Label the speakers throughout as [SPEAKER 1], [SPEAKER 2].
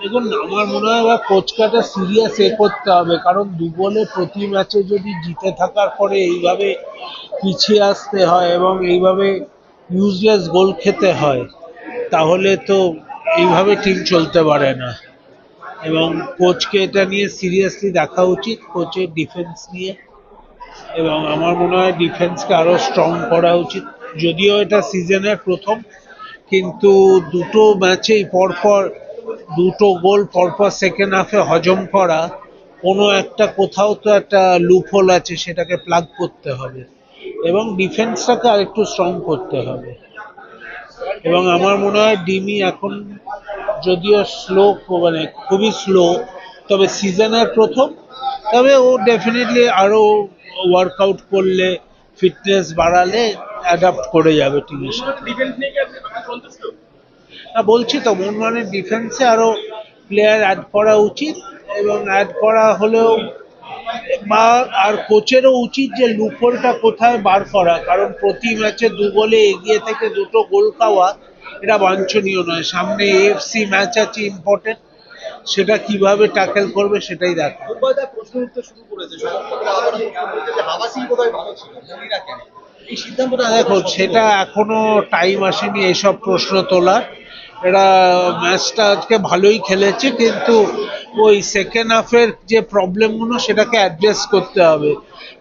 [SPEAKER 1] দেখুন, আমার মনে হয় এবার কোচকাটা সিরিয়াস এ করতে হবে, কারণ দু গোলে প্রতি ম্যাচে যদি জিতে থাকার পরে এইভাবে পিছিয়ে আসতে হয় এবং এইভাবে ইউজলেস গোল খেতে হয়, তাহলে তো এইভাবে টিম চলতে পারে না। এবং কোচকে এটা নিয়ে সিরিয়াসলি দেখা উচিত কোচের ডিফেন্স নিয়ে। এবং আমার মনে হয় ডিফেন্সকে আরও স্ট্রং করা উচিত। যদিও এটা সিজনের প্রথম, কিন্তু দুটো ম্যাচেই পরপর দুটো গোল পরপর সেকেন্ড হাফে হজম করা, কোনো একটা কোথাও তো একটা লুপহোল আছে সেটাকে প্লাগ করতে হবে এবং ডিফেন্সটাকে আরেকটু স্ট্রং করতে হবে। এবং আমার মনে হয় ডিমি এখন যদিও স্লো মানে খুবই স্লো তবে সিজনের প্রথম, তবে ও ডেফিনেটলি আরও ওয়ার্কআউট করলে ফিটনেস বাড়ালে অ্যাডাপ্ট করে যাবে টিমের সাথে। বলছি তো মোহনবাগানের ডিফেন্সে আরও প্লেয়ার অ্যাড করা উচিত এবং অ্যাড করা হলেও বা আর কোচেরও উচিত যে লুপোলটা কোথায় বার করা, কারণ প্রতি ম্যাচে দু গোলে এগিয়ে থেকে দুটো গোল খাওয়া এটা বাঞ্ছনীয় নয়। সামনে এএফসি ম্যাচ আছে ইম্পর্টেন্ট সেটা কীভাবে ট্যাকেল করবে সেটাই দেখা
[SPEAKER 2] প্রশ্ন উঠতে শুরু করেছে। সিদ্ধান্তটা
[SPEAKER 1] দেখো সেটা এখনও টাইম আসেনি এসব প্রশ্ন তোলার। এরা ম্যাচটা আজকে ভালোই খেলেছে, কিন্তু ওই সেকেন্ড হাফের যে প্রবলেমগুলো সেটাকে অ্যাড্রেস করতে হবে।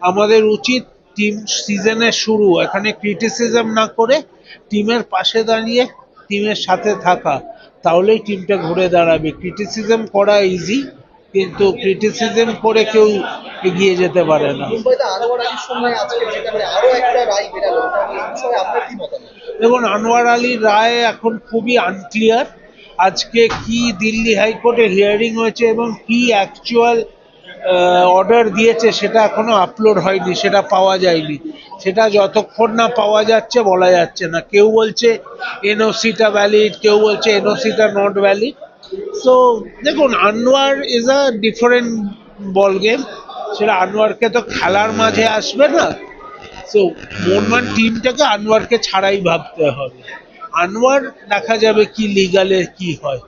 [SPEAKER 1] আমাদের উচিত টিম সিজনের শুরু, এখানে ক্রিটিসিজম না করে টিমের পাশে দাঁড়িয়ে টিমের সাথে থাকা। তাহলেই টিমটা ঘুরে দাঁড়াবে। ক্রিটিসিজম করা ইজি কিন্তু ক্রিটিসিজম করে কেউ এগিয়ে যেতে পারে না।
[SPEAKER 2] মতামত?
[SPEAKER 1] দেখুন আনোয়ার আলীর রায় এখন খুবই আনক্লিয়ার আজকে কি দিল্লি হাইকোর্টে হিয়ারিং হয়েছে এবং কি অ্যাকচুয়াল অর্ডার দিয়েছে সেটা এখনও আপলোড হয়নি সেটা পাওয়া যায়নি। সেটা যতক্ষণ না পাওয়া যাচ্ছে বলা যাচ্ছে না। কেউ বলছে এনওসিটা ভ্যালিড কেউ বলছে এনওসিটা নট ভ্যালিড সো দেখুন Anwar is a different ball game সেটা আনোয়ারকে তো খেলার মাঝে আসবে না। তো মনমান টিমটাকে আনোয়ারকে ছাড়াই ভাবতে হবে। আনোয়ার দেখা যাবে কি লিগালে কি হয়।